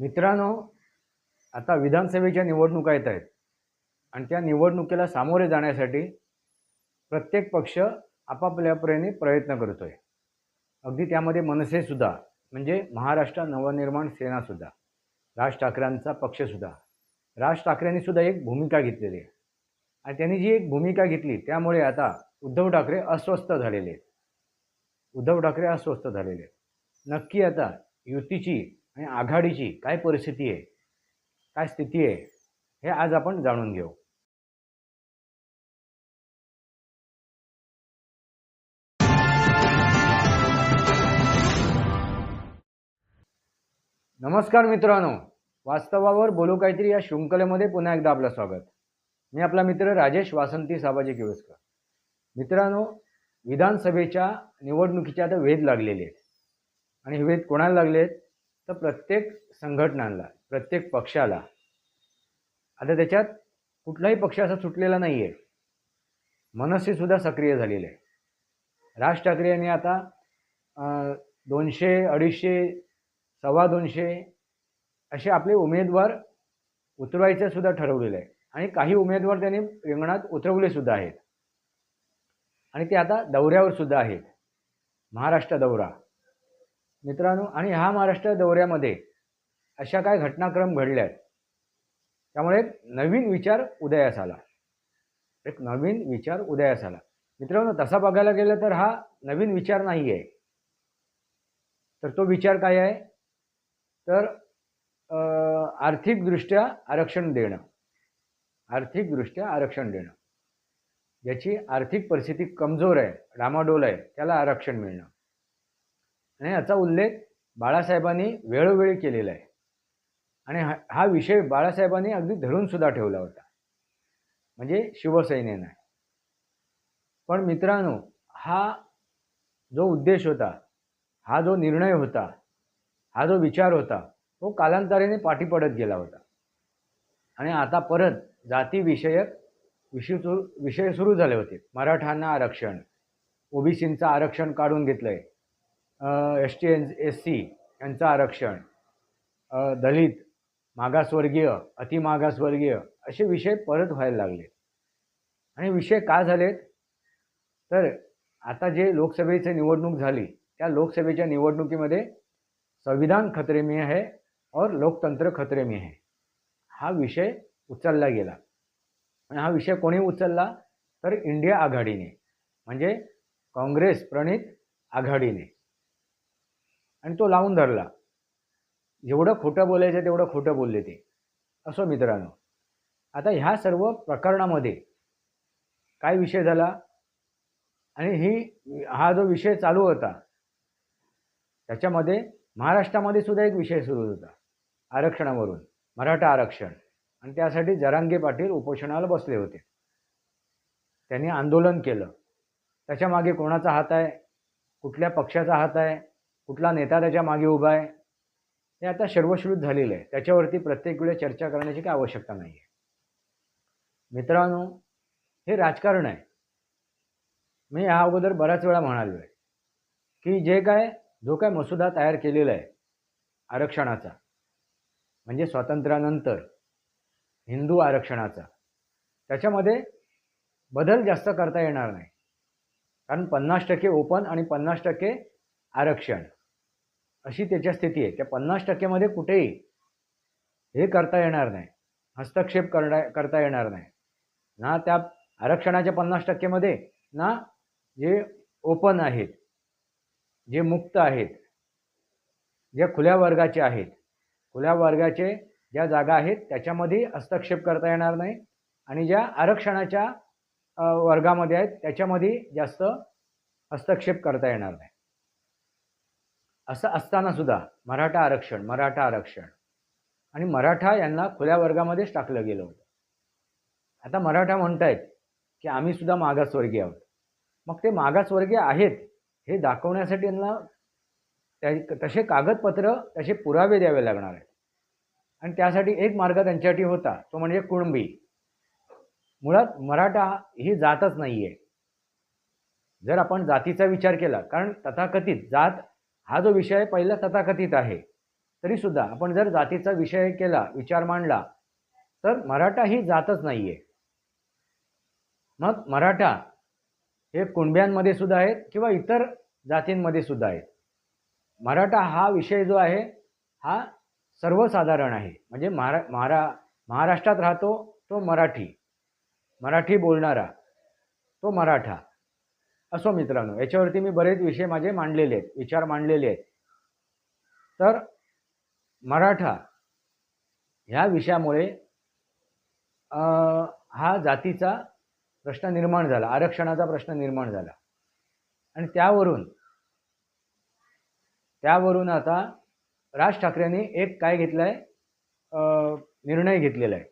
मित्रांनो आता विधानसभेच्या निवडणुका येत आहेत. आणि त्या निवडणुकीला सामोरे जाण्यासाठी प्रत्येक पक्ष आपापल्यापरीने प्रयत्न करतो आहे अगदी त्यामध्ये मनसेसुद्धा म्हणजे महाराष्ट्र नवनिर्माण सेनासुद्धा राज ठाकरेंचा पक्षसुद्धा राज ठाकरेंनीसुद्धा एक भूमिका घेतलेली आहे. आणि त्यांनी जी एक भूमिका घेतली त्यामुळे आता उद्धव ठाकरे अस्वस्थ झालेले आहेत. उद्धव ठाकरे अस्वस्थ झालेले आहेत. नक्की आता युतीची आणि आघाडीची काय परिस्थिती आहे? काय स्थिती आहे? हे आज आपण जाणून घेऊ. नमस्कार मित्रांनो. वास्तवावर बोलू काहीतरी या शृंखलेमध्ये पुन्हा एकदा आपलं स्वागत. मी आपला मित्र राजेश वासंती साबाजी किवसकर मित्रांनो विधानसभेच्या निवडणुकीच्या आता वेध लागलेले आहेत. आणि हे वेध कोणाला लागले आहेत तर प्रत्येक संघटनांना प्रत्येक पक्षाला आता त्याच्यात कुठलाही पक्ष असा सुटलेला नाही आहे मनसेसुद्धा सक्रिय झालेले आहे राज ठाकरे यांनी आता दोनशे अडीचशे सव्वा दोनशे असे आपले उमेदवार उतरवायचं सुद्धा ठरवलेलं आहे. आणि काही उमेदवार त्यांनी रिंगणात उतरवले सुद्धा आहेत. आणि ते आता दौऱ्यावर सुद्धा आहेत. महाराष्ट्र दौरा. मित्रांनो आणि ह्या महाराष्ट्र दौऱ्यामध्ये अशा काय घटनाक्रम घडल्या आहेत त्यामुळे एक नवीन विचार उदयास आला. एक नवीन विचार उदयास आला. मित्रांनो तसा बघायला गेलं तर हा नवीन विचार नाही आहे तर तो विचार काय आहे? तर आर्थिकदृष्ट्या आरक्षण देणं. आर्थिकदृष्ट्या आरक्षण देणं. ज्याची आर्थिक परिस्थिती कमजोर आहे डामाडोल आहे त्याला आरक्षण मिळणं. आणि याचा उल्लेख बाळासाहेबांनी वेळोवेळी केलेला आहे. आणि हा हा विषय बाळासाहेबांनी अगदी धरून सुद्धा ठेवला होता. म्हणजे शिवसेनेनं पण मित्रांनो हा जो उद्देश होता हा जो निर्णय होता हा जो विचार होता तो कालांतराने पाठी पडत गेला होता. आणि आता परत जातीविषयक विषय सुरू विषय सुरू झाले होते. मराठ्यांना आरक्षण ओबीसींचं आरक्षण काढून घेतलं आहे S T N S C यांचं आरक्षण दलित मागासवर्गीय अतिमागासवर्गीय असे विषय परत व्हायला लागले. आणि विषय का झालेत? तर आता जे लोकसभेची निवडणूक झाली त्या लोकसभेच्या निवडणुकीमध्ये संविधान खतरे में है और लोकतंत्र खतरे में है हा विषय उचलला गेला. आणि हा विषय कोणी उचलला? तर इंडिया आघाडीने म्हणजे काँग्रेस प्रणित आघाडीने. आणि तो लावून धरला. जेवढं खोटं बोलायचं तेवढं खोटं बोलले ते. असो मित्रांनो. आता ह्या सर्व प्रकरणामध्ये काय विषय झाला? आणि ही हा जो विषय चालू होता त्याच्यामध्ये महाराष्ट्रामध्ये सुद्धा एक विषय सुरू होता आरक्षणावरून मराठा आरक्षण. आणि त्यासाठी जरांगे पाटील उपोषणाला बसले होते. त्यांनी आंदोलन केलं. त्याच्यामागे कोणाचा हात आहे? कुठल्या पक्षाचा हात आहे? कुठला नेता त्याच्यामागे उभा आहे हे आता सर्वश्रुत झालेलं आहे. त्याच्यावरती प्रत्येक वेळी चर्चा करण्याची काही आवश्यकता नाही आहे. मित्रांनो हे राजकारण आहे. मी ह्या अगोदर बऱ्याच वेळा म्हणालो आहे की जे काय जो काय मसुदा तयार केलेला आहे आरक्षणाचा म्हणजे स्वातंत्र्यानंतर हिंदू आरक्षणाचा त्याच्यामध्ये बदल जास्त करता येणार नाही. कारण पन्नास टक्के ओपन आणि पन्नास टक्के आरक्षण. अशी त्याच्या स्थिती आहे. त्या पन्नास टक्क्यामध्ये कुठेही हे करता येणार नाही. हस्तक्षेप करणार करता येणार नाही. ना त्या आरक्षणाच्या पन्नास टक्केमध्ये ना जे ओपन आहेत जे मुक्त आहेत जे खुल्या वर्गाचे आहेत खुल्या वर्गाचे ज्या जागा आहेत त्याच्यामध्ये हस्तक्षेप करता येणार नाही आणि ज्या आरक्षणाच्या वर्गामध्ये आहेत त्याच्यामध्ये जास्त हस्तक्षेप करता येणार नाही. असं असताना सुद्धा मराठा आरक्षण मराठा आरक्षण. आणि मराठा यांना खुल्या वर्गामध्येच टाकलं गेलं होतं. आता मराठा म्हणतायत की आम्ही सुद्धा मागासवर्गीय आहोत. मग ते मागासवर्गीय आहेत हे दाखवण्यासाठी यांना त्या तसे कागदपत्र तसे पुरावे द्यावे लागणार आहेत. आणि त्यासाठी एक मार्ग त्यांच्यासाठी होता तो म्हणजे कुणबी. मुळात मराठा ही जातच नाही आहे जर आपण जातीचा विचार केला कारण तथाकथित जात हा जो विषय पहिला तथाकथित आहे तरीसुद्धा आपण जर जातीचा विषय केला विचार मांडला तर मराठा ही जातच नाही आहे मग मराठा हे कुणब्यांमध्ये सुद्धा आहेत किंवा इतर जातींमध्ये सुद्धा आहेत? मराठा हा विषय जो आहे हा सर्वसाधारण आहे. म्हणजे महारा महारा महाराष्ट्रात राहतो तो मराठी. मराठी बोलणारा तो मराठा. असो मित्रांनो याच्यावरती मी बरेच विषय माझे मांडलेले आहेत विचार मांडलेले आहेत. तर मराठा ह्या विषयामुळे हा जातीचा प्रश्न निर्माण झाला आरक्षणाचा प्रश्न निर्माण झाला. आणि त्यावरून त्यावरून आता राज ठाकरेंनी एक काय घेतलं आहे निर्णय घेतलेला आहे.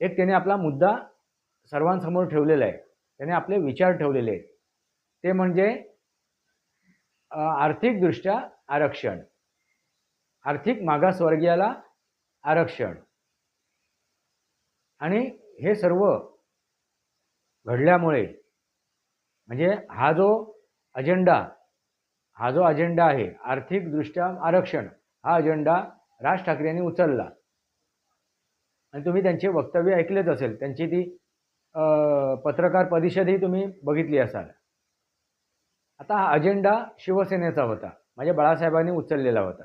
एक त्याने आपला मुद्दा सर्वांसमोर ठेवलेला आहे. त्याने आपले विचार ठेवलेले आहेत. ते म्हणजे आर्थिकदृष्ट्या आरक्षण. आर्थिक मागासवर्गीयाला आरक्षण. आणि हे सर्व घडल्यामुळे म्हणजे हा जो अजेंडा हा जो अजेंडा आहे आर्थिकदृष्ट्या आरक्षण हा अजेंडा राज ठाकरे यांनी उचलला. आणि तुम्ही त्यांचे वक्तव्य ऐकलेच असेल. त्यांची ती पत्रकार परिषदही तुम्ही बघितली असाल. आता हा अजेंडा शिवसेनेचा होता. म्हणजे बाळासाहेबांनी उचललेला होता.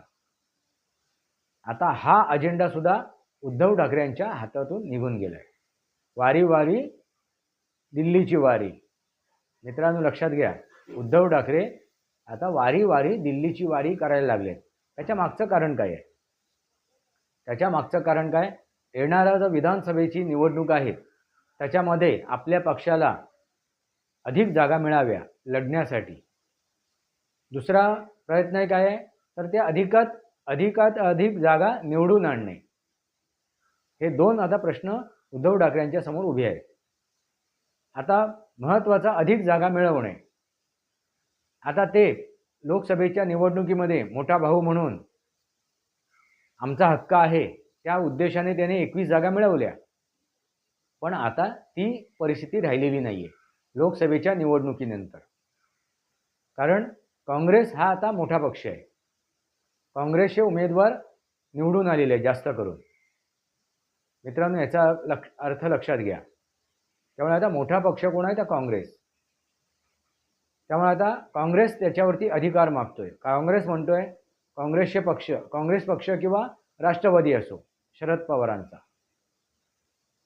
आता हा अजेंडासुद्धा उद्धव ठाकरेंच्या हातातून निघून गेला आहे वारी वारी दिल्लीची वारी. मित्रांनो लक्षात घ्या उद्धव ठाकरे आता वारी वारी दिल्लीची वारी करायला लागले त्याच्या मागचं कारण काय आहे? त्याच्या मागचं कारण काय? येणाऱ्या जर विधानसभेची निवडणूक आहे त्याच्यामध्ये आपल्या पक्षाला अधिक जागा मिळाव्या लढण्यासाठी. दुसरा प्रयत्न काय आहे तर ते अधिकात अधिकात अधिक जागा निवडून आणणे. हे दोन आता प्रश्न उद्धव ठाकरेंच्या समोर उभे आहेत. आता महत्त्वाचा अधिक जागा मिळवणे. आता ते लोकसभेच्या निवडणुकीमध्ये मोठा भाऊ म्हणून आमचा हक्क आहे त्या उद्देशाने त्याने एकवीस जागा मिळवल्या. पण आता ती परिस्थिती राहिलेली नाही आहे लोकसभेच्या निवडणुकीनंतर. कारण काँग्रेस हा आता मोठा पक्ष आहे. काँग्रेसचे उमेदवार निवडून आलेले आहेत जास्त करून. मित्रांनो याचा लक्ष अर्थ लक्षात घ्या. त्यामुळे आता मोठा पक्ष कोण आहे? तर काँग्रेस. त्यामुळे आता काँग्रेस त्याच्यावरती अधिकार मागतोय. काँग्रेस म्हणतोय काँग्रेसचे पक्ष काँग्रेस पक्ष किंवा राष्ट्रवादी असो शरद पवारांचा.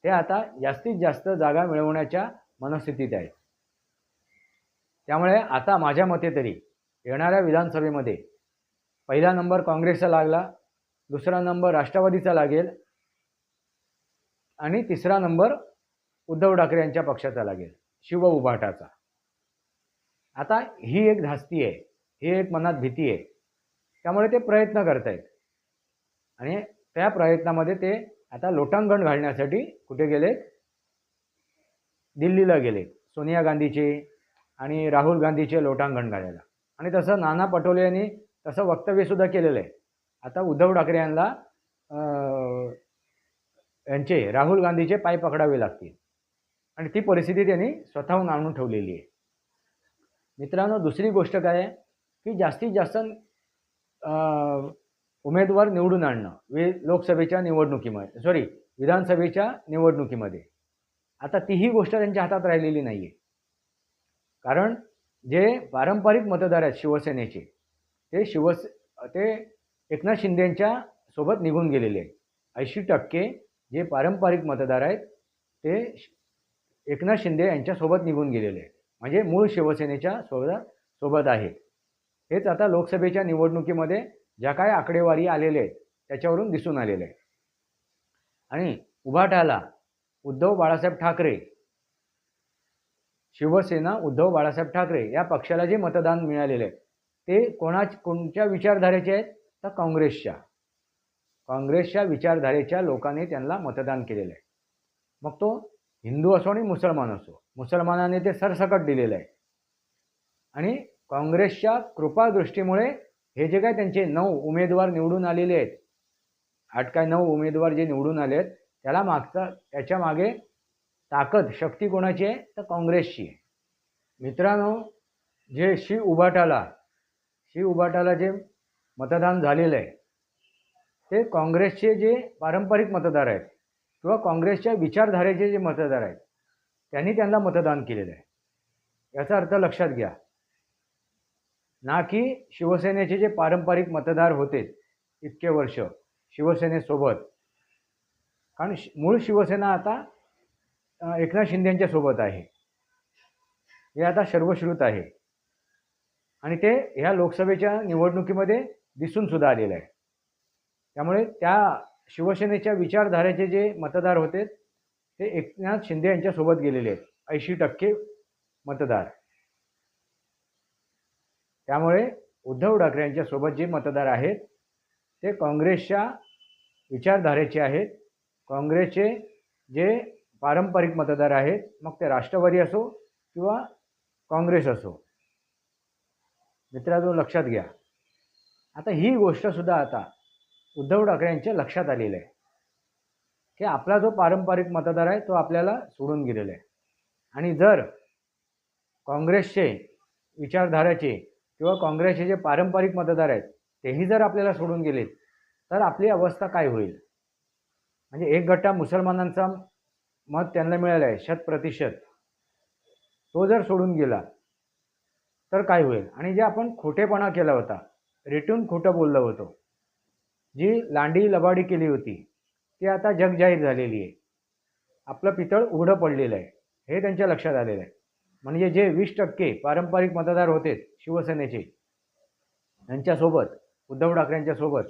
ते आता जास्तीत जास्त जागा मिळवण्याच्या मनस्थितीत आहेत त्यामुळे आता माझ्या मते तरी येणाऱ्या विधानसभेमध्ये पहिला नंबर काँग्रेसचा लागला दुसरा नंबर राष्ट्रवादीचा लागेल आणि तिसरा नंबर उद्धव ठाकरे यांच्या पक्षाचा लागेल शिव उभाटाचा. आता ही एक धास्ती आहे ही एक मनात भीती आहे. त्यामुळे ते प्रयत्न करतायत. आणि त्या प्रयत्नामध्ये ते आता लोटांगण घालण्यासाठी कुठे गेले? दिल्लीला गेले. सोनिया गांधीचे आणि राहुल गांधीचे लोटांगण घालायला. आणि तसं नाना पटोले यांनी तसं वक्तव्यसुद्धा केलेलं आहे. आता उद्धव ठाकरे यांना यांचे राहुल गांधीचे पाय पकडावे लागतील. आणि ती परिस्थिती त्यांनी स्वतःहून आणून ठेवलेली आहे. मित्रांनो दुसरी गोष्ट काय आहे? की जास्तीत जास्त उमेदवार निवडून आणणं वे लोकसभेच्या निवडणुकीमध्ये सॉरी विधानसभेच्या निवडणुकीमध्ये. आता तीही गोष्ट त्यांच्या हातात राहिलेली नाही आहे कारण जे पारंपरिक मतदार आहेत शिवसेनेचे ते शिवस ते एकनाथ शिंदेंच्या सोबत निघून गेलेले आहेत. ऐंशी टक्के जे पारंपरिक मतदार आहेत ते एकनाथ शिंदे यांच्यासोबत निघून गेलेले आहेत. म्हणजे मूळ शिवसेनेच्या सोबत सोबत आहेत. हेच आता लोकसभेच्या निवडणुकीमध्ये ज्या काय आकडेवारी आलेल्या आहेत त्याच्यावरून दिसून आलेले आहे आणि उभाटाला उद्धव बाळासाहेब ठाकरे शिवसेना उद्धव बाळासाहेब ठाकरे या पक्षाला जे मतदान मिळालेले आहे ते कोणा कोणत्या विचारधारेचे आहेत? तर काँग्रेसच्या. काँग्रेसच्या विचारधारेच्या लोकांनी त्यांना मतदान केलेलं आहे. मग तो हिंदू असो आणि मुसलमान असो मुसलमानाने ते सरसकट दिलेलं आहे. आणि काँग्रेसच्या कृपादृष्टीमुळे हे जे काय त्यांचे नऊ उमेदवार निवडून आलेले आहेत आठ काय नऊ उमेदवार जे निवडून आले आहेत त्याला मागचा त्याच्यामागे ताकद शक्ती कोणाची आहे? तर काँग्रेसची आहे. मित्रांनो जे शी उभाटाला शी उभाटाला जे मतदान झालेलं आहे ते काँग्रेसचे जे पारंपरिक मतदार आहेत किंवा काँग्रेसच्या विचारधारेचे जे मतदार आहेत त्यांनी त्यांना मतदान केलेलं आहे. याचा अर्थ लक्षात घ्या ना की शिवसेनेचे जे पारंपरिक मतदार होते इतके वर्ष शिवसेनेसोबत. कारण मूळ शिवसेना आता एकनाथ शिंदेच्या सोबत आहे. हे आता सर्वश्रुत आहे. आणि ते ह्या लोकसभेच्या निवडणुकीमध्ये दिसून सुद्धा आलेलं आहे. त्यामुळे त्या शिवसेनेच्या विचारधारेचे जे मतदार होते ते एकनाथ शिंदे यांच्यासोबत गेलेले आहेत. ऐंशी टक्के मतदार. त्यामुळे उद्धव ठाकरे यांच्यासोबत जे मतदार आहेत ते काँग्रेसच्या विचारधारेचे आहेत. काँग्रेसचे जे पारंपरिक मतदार आहेत मग ते राष्ट्रवादी असो किंवा काँग्रेस असो. मित्रांनो लक्षात घ्या. आता ही गोष्टसुद्धा आता उद्धव ठाकरे यांच्या लक्षात आलेलं आहे. की आपला जो पारंपरिक मतदार आहे तो आपल्याला सोडून गेलेला आहे. आणि जर काँग्रेसचे विचारधाराचे किंवा काँग्रेसचे जे पारंपरिक मतदार आहेत तेही जर आपल्याला सोडून गेलेत तर आपली अवस्था काय होईल? म्हणजे एक गट्टा मुसलमानांचा मत त्यांना मिळालं आहे शत प्रतिशत. तो जर सोडून गेला तर काय होईल? आणि जे आपण खोटेपणा केला होता रिटून खोटं बोललो होतो जी लांडी लबाडी केली होती ती आता जगजाहीर झालेली आहे. आपलं पितळ उघडं पडलेलं आहे हे त्यांच्या लक्षात आलेलं आहे. म्हणजे जे वीस टक्के पारंपरिक मतदार होते शिवसेनेचे यांच्यासोबत उद्धव ठाकरेंच्यासोबत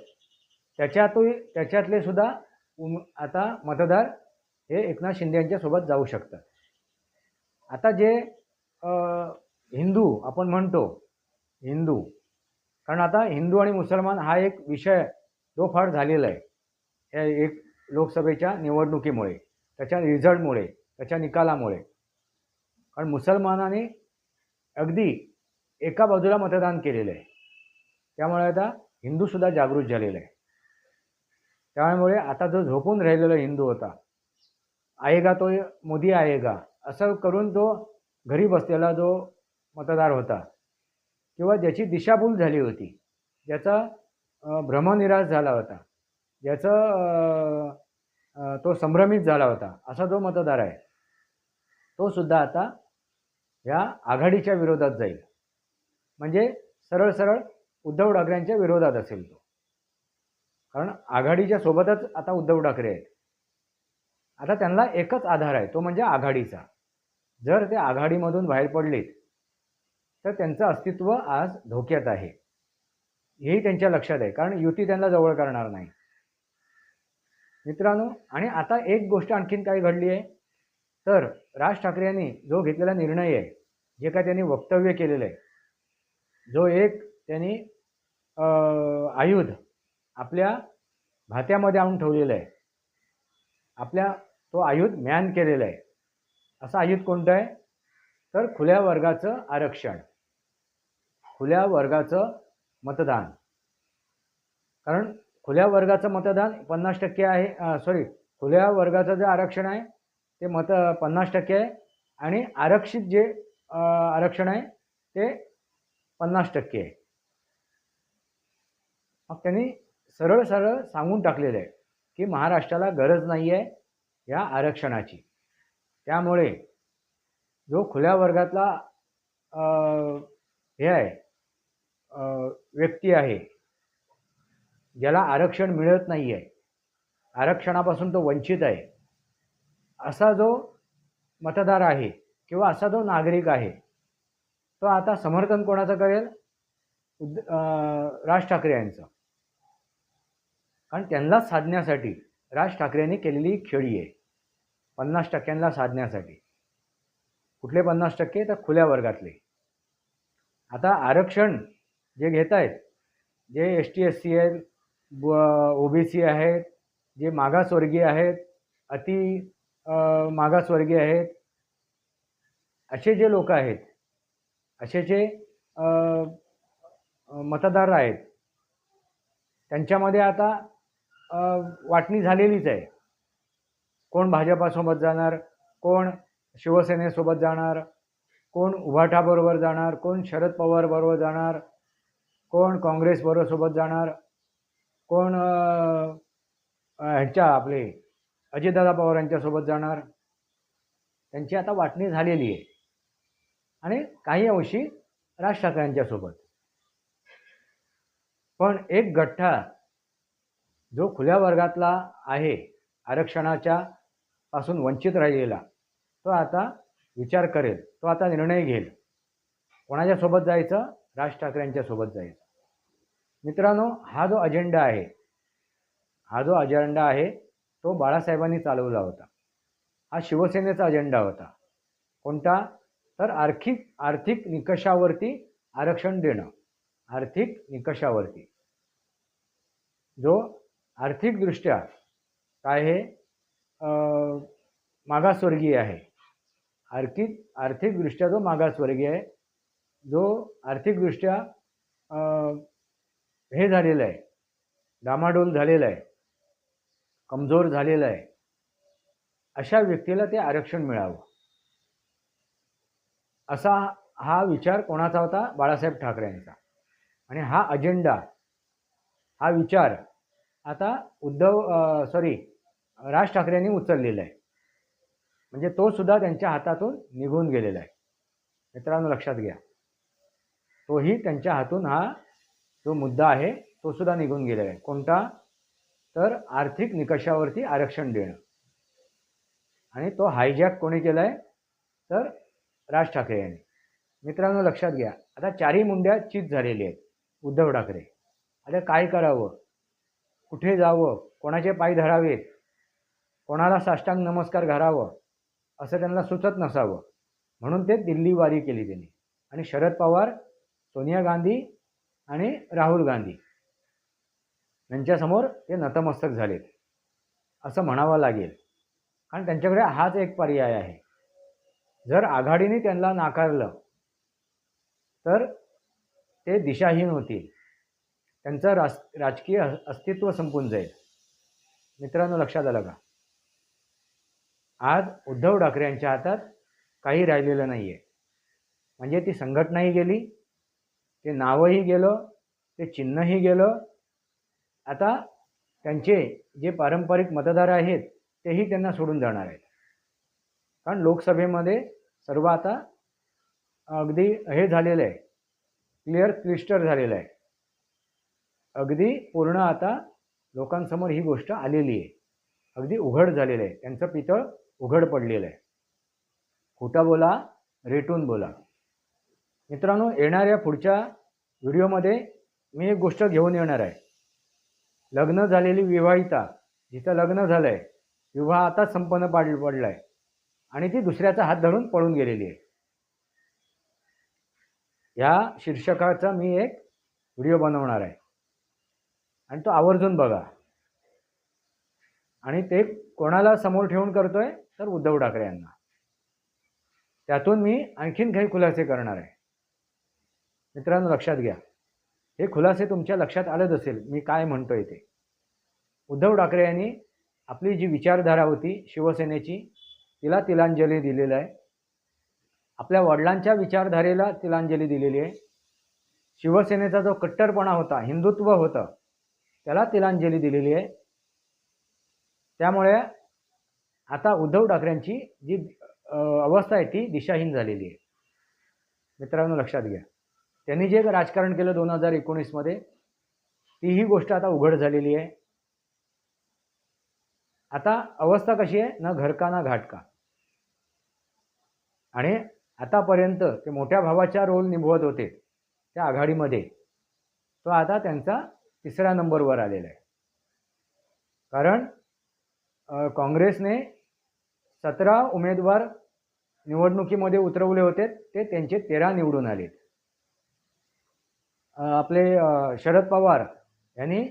त्याच्यातही त्याच्यातले सुद्धा उम आता मतदार हे एकनाथ शिंदे यांच्यासोबत जाऊ शकतात. आता जे हिंदू आपण म्हणतो हिंदू कारण आता हिंदू आणि मुसलमान हा एक विषय जो फार झालेला आहे. या एक लोकसभेच्या निवडणुकीमुळे त्याच्या रिझल्टमुळे त्याच्या निकालामुळे. कारण मुसलमानाने अगदी एका बाजूला मतदान केलेलं आहे. त्यामुळे आता हिंदूसुद्धा जागृत झालेला आहे. त्यामुळे आता जो झोपून राहिलेला हिंदू होता आएगा तो मोदी आएगा असं करून तो घरी बसलेला जो मतदार होता किंवा ज्याची दिशाभूल झाली होती ज्याचा भ्रमनिराश झाला होता ज्याचं तो संभ्रमित झाला होता असा जो मतदार आहे तो सुद्धा आता या आघाडीच्या विरोधात जाईल. म्हणजे सरळ सरळ उद्धव ठाकरेंच्या विरोधात असेल तो. कारण आघाडीच्या सोबतच आता उद्धव ठाकरे आहेत. आता त्यांना एकच आधार आहे तो म्हणजे आघाडीचा. जर ते आघाडीमधून बाहेर पडलेत तर त्यांचं अस्तित्व आज धोक्यात आहे. हेही त्यांच्या लक्षात आहे कारण युती त्यांना जवळ करणार नाही. मित्रांनो आणि आता एक गोष्ट आणखीन काय घडली आहे. तर राज ठाकरे यांनी जो घेतलेला निर्णय आहे जे काय त्यांनी वक्तव्य केलेलं आहे जो एक त्यांनी आयुध आपल्या भात्यामध्ये आणून ठेवलेलं आहे. आपल्या तो आयुध म्यान केलेला आहे. असं आयुध कोणतं आहे? तर खुल्या वर्गाचं आरक्षण. खुल्या वर्गाचं मतदान. कारण खुल्या वर्गाचं मतदान पन्नास टक्के आहे सॉरी खुल्या वर्गाचं जे आरक्षण आहे ते मत पन्नास टक्के आहे. आणि आरक्षित जे आरक्षण आहे ते पन्नास टक्के आहे. मग त्यांनी सरळ सरळ सांगून टाकलेलं आहे की महाराष्ट्राला गरज नाही आहे या आरक्षणाची. त्यामुळे जो खुल्या वर्गातला हे आहे व्यक्ती आहे ज्याला आरक्षण मिळत नाही आहे आरक्षणापासून तो वंचित आहे असा जो मतदार आहे किंवा असा जो नागरिक आहे तो आता समर्थन कोणाचं करेल? उद राज ठाकरे यांचं. कारण त्यांना साधण्यासाठी राज ठाकरेंनी केलेली खेळी आहे. पन्नास टक्क्यांना साधण्यासाठी. कुठले पन्नास टक्के? तर खुल्या वर्गातले. आता आरक्षण जे घेत आहेत जे एस टी एस सी आहेत ओ बी सी आहेत जे मागासवर्गीय आहेत अति मागासवर्गीय आहेत. असे जे लोक आहेत असे जे मतदार आहेत त्यांच्यामध्ये आता वाटणी झालेलीच आहे. कोण भाजपासोबत जाणार कोण शिवसेनेसोबत जाणार कोण उभाटाबरोबर जाणार कोण शरद पवारबरोबर जाणार कोण काँग्रेसबरोबर सोबत जाणार कोण ह्याच्या आपले अजितदादा पवार यांच्यासोबत जाणार. त्यांची आता वाटणी झालेली आहे. आणि काही अंशी राज ठाकरेंच्यासोबत पण एक गठ्ठा जो खुल्या वर्गातला आहे आरक्षणाच्या पासून वंचित राहिलेला तो आता विचार करेल. तो आता निर्णय घेईल. कोणाच्या सोबत जायचं? राज ठाकरेंच्यासोबत जायचं. मित्रांनो हा जो अजेंडा आहे हा जो अजेंडा आहे तो बाळासाहेबांनी चालवला होता. हा शिवसेनेचा अजेंडा होता. कोणता? तर आर्थिक आर्थिक निकषावरती आरक्षण देणं. आर्थिक निकषावरती. जो आर्थिकदृष्ट्या काय हे? मागासवर्गीय आहे. आर्थिक आर्थिकदृष्ट्या जो मागासवर्गीय आहे जो आर्थिकदृष्ट्या हे झालेलं आहे. डामाडोल झालेलं आहे. कमजोर झालेलं आहे. अशा व्यक्तीला ते आरक्षण मिळावं. असा हा विचार कोणाचा होता? बाळासाहेब ठाकरे यांचा. आणि हा अजेंडा हा विचार आता उद्धव सॉरी राज ठाकरे यांनी उचललेला आहे. म्हणजे तो सुद्धा त्यांच्या हातातून निघून गेलेला आहे. मित्रांनो लक्षात घ्या. तोही त्यांच्या हातून हा जो मुद्दा आहे तो सुद्धा निघून गेलेला आहे. कोणता? तर आर्थिक निकषावरती आरक्षण देणं. आणि तो हायजॅक कोणी केला आहे तर राज ठाकरे यांनी. मित्रांनो लक्षात घ्या. आता चारही मुंड्या चित झालेली आहेत. उद्धव ठाकरे. आता काय करावं? कुठे जावं? कोणाचे पाय धरावेत? कोणाला साष्टांग नमस्कार घालावं? असं त्यांना सुचत नसावं. म्हणून ते दिल्ली वारी केली त्यांनी. आणि शरद पवार सोनिया गांधी आणि राहुल गांधी. यांच्यासमोर ते नतमस्तक झालेत. असं म्हणावं लागेल. कारण त्यांच्याकडे हाच एक पर्याय आहे. जर आघाडीने त्यांना नाकारलं तर ते दिशाहीन होतील. त्यांचं राज राजकीय अस्तित्व संपून जाईल. मित्रांनो लक्षात आलं का? आज उद्धव ठाकरे यांच्या हातात काही राहिलेलं नाही आहे म्हणजे ती संघटनाही गेली ते नावही गेलं ते चिन्हही गेलं आता त्यांचे जे पारंपरिक मतदार आहेत तेही त्यांना सोडून जाणार आहेत. कारण लोकसभेमध्ये सर्व आता अगदी हे झालेलं आहे. क्लिअर क्लिस्टर झालेलं आहे. अगदी पूर्ण आता लोकांसमोर ही गोष्ट आलेली आहे. अगदी उघड झालेलं आहे. त्यांचं पितळ उघड पडलेलं आहे. खोटा बोला रेटून बोला. मित्रांनो येणाऱ्या पुढच्या व्हिडिओमध्ये मी एक गोष्ट घेऊन येणार आहे. लग्न झालेली विवाहिता जिचं लग्न झालं आहे विवाह आता संपन्न पाड पडला आहे आणि ती दुसऱ्याचा हात धरून पळून गेलेली आहे. या शीर्षकाचा मी एक व्हिडिओ बनवणार आहे. आणि तो आवर्जून बघा. आणि ते कोणाला समोर ठेवून करतोय तर उद्धव ठाकरे यांना. त्यातून मी आणखीन काही खुलासे करणार आहे. मित्रांनो लक्षात घ्या. हे खुलासे तुमच्या लक्षात आलंच असेल मी काय म्हणतोय ते. उद्धव ठाकरे यांनी आपली जी विचारधारा होती शिवसेनेची तिला तिलांजली दिलेलं आहे. आपल्या वडिलांच्या विचारधारेला तिलांजली दिलेली आहे. शिवसेनेचा जो कट्टरपणा होता हिंदुत्व होतं त्याला तिलांजली दिलेली आहे. त्यामुळे आता उद्धव ठाकरेंची जी अवस्था आहे ती दिशाहीन झालेली आहे. मित्रांनो लक्षात घ्या. त्यांनी जे राजकारण केलं दोन हजार एकोणीसमध्ये तीही गोष्ट आता उघड झालेली आहे. आता अवस्था कशी आहे? ना घरका ना घाटका. आणि आतापर्यंत ते मोठ्या भावाच्या रोल निभवत होते त्या आघाडीमध्ये. तो आता त्यांचा तिसऱ्या नंबरवर आलेला आहे. कारण काँग्रेसने सतरा उमेदवार निवडणुकीमध्ये उतरवले होते ते त्यांचे तेरा निवडून आलेत. आपले शरद पवार यांनी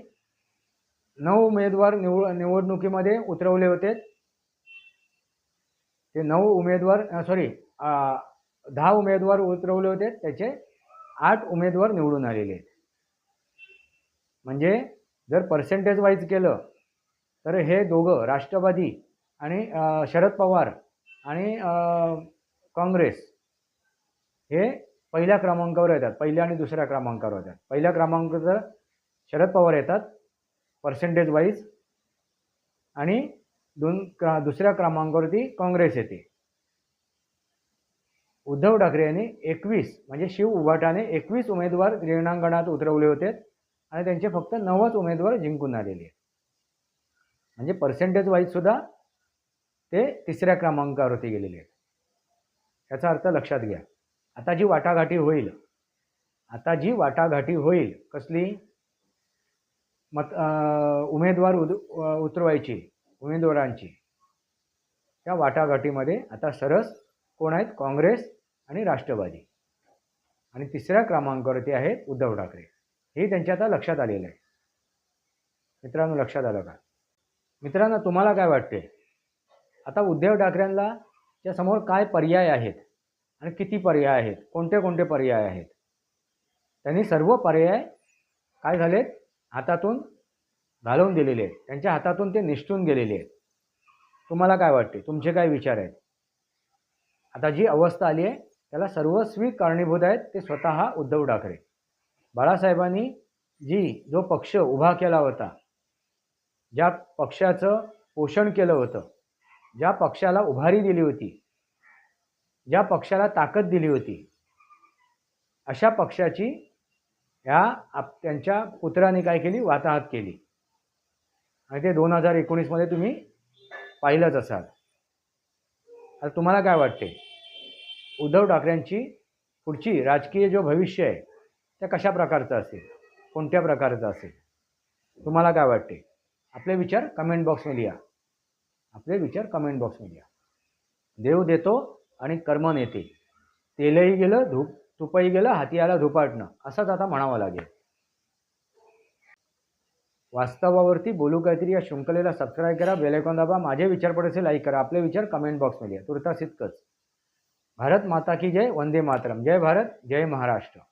नऊ उमेदवार निवड निवडणुकीमध्ये उतरवले होते. ते नऊ उमेदवार सॉरी दहा उमेदवार उतरवले होते. त्याचे आठ उमेदवार निवडून आलेले आहेत. म्हणजे जर पर्सेंटेज वाईज केलं तर हे दोघं राष्ट्रवादी आणि शरद पवार आणि काँग्रेस हे पहिल्या क्रमांकावर येतात. पहिल्या आणि दुसऱ्या क्रमांकावर येतात. पहिल्या क्रमांकावर शरद पवार येतात पर्सेंटेज वाईज आणि दोन क्रा दुसऱ्या क्रमांकावरती काँग्रेस येते. उद्धव ठाकरे यांनी एकवीस म्हणजे शिव उभाटाने एकवीस उमेदवार रिंगणांगणात उतरवले होते आणि त्यांचे फक्त नव्वद उमेदवार जिंकून आलेले आहेत. म्हणजे पर्सेंटेज वाईज सुद्धा ते तिसऱ्या क्रमांकावरती गेलेले आहेत. याचा अर्थ लक्षात घ्या. आता जी वाटाघाटी होईल आता जी वाटाघाटी होईल कसली? मत उमेदवार उद उतरवायची उमेदवारांची. त्या वाटाघाटीमध्ये आता सरस कोण आहेत? काँग्रेस आणि राष्ट्रवादी. आणि तिसऱ्या क्रमांकावरती आहेत उद्धव ठाकरे. हे त्यांच्या आता लक्षात आलेलं आहे. मित्रांनो लक्षात आलं का? मित्रांनो तुम्हाला काय वाटते आता उद्धव ठाकरेंना त्यासमोर काय पर्याय आहेत? आणि किती पर्याय आहेत? कोणते कोणते पर्याय आहेत? त्यांनी सर्व पर्याय काय झालेत? हातातून घालवून दिलेले आहेत. त्यांच्या हातातून ते निष्ठून गेलेले आहेत. तुम्हाला काय वाटते? तुमचे काय विचार आहेत? आता जी अवस्था आली आहे त्याला सर्वस्वी कारणीभूत आहेत ते स्वतः उद्धव ठाकरे. बाळासाहेबांनी जी जो पक्ष उभा केला होता ज्या पक्षाचं पोषण केलं होतं ज्या पक्षाला उभारी दिली होती ज्या पक्षाला ताकद दिली होती अशा पक्षाची ह्या आप त्यांच्या पुत्राने काय केली? वाताहत केली. आणि ते दोन हजार एकोणीसमध्ये तुम्ही पाहिलंच असाल. आता तुम्हाला काय वाटते? उद्धव ठाकरेंची पुढची राजकीय जो भविष्य आहे त्या कशा प्रकारचं असेल? कोणत्या प्रकारचं असेल? तुम्हाला काय वाटते? आपले विचार कमेंट बॉक्समध्ये लिहा. आपले विचार कमेंट बॉक्समध्ये लिहा. देव देतो आणि कर्म नेते. तेलही गेलं धूप तुपही गेलं हाती आला धुपाटणं असंच आता म्हणावं लागेल. वास्तवावरती बोलू काहीतरी या शृंखलेला सबस्क्राईब करा बेलायकॉन दाबा माझे विचार पडेसे लाईक करा आपले विचार कमेंट बॉक्समध्ये तुर्तास इतकंच. भारत माता की जय वंदे मातरम. जय भारत जय महाराष्ट्र.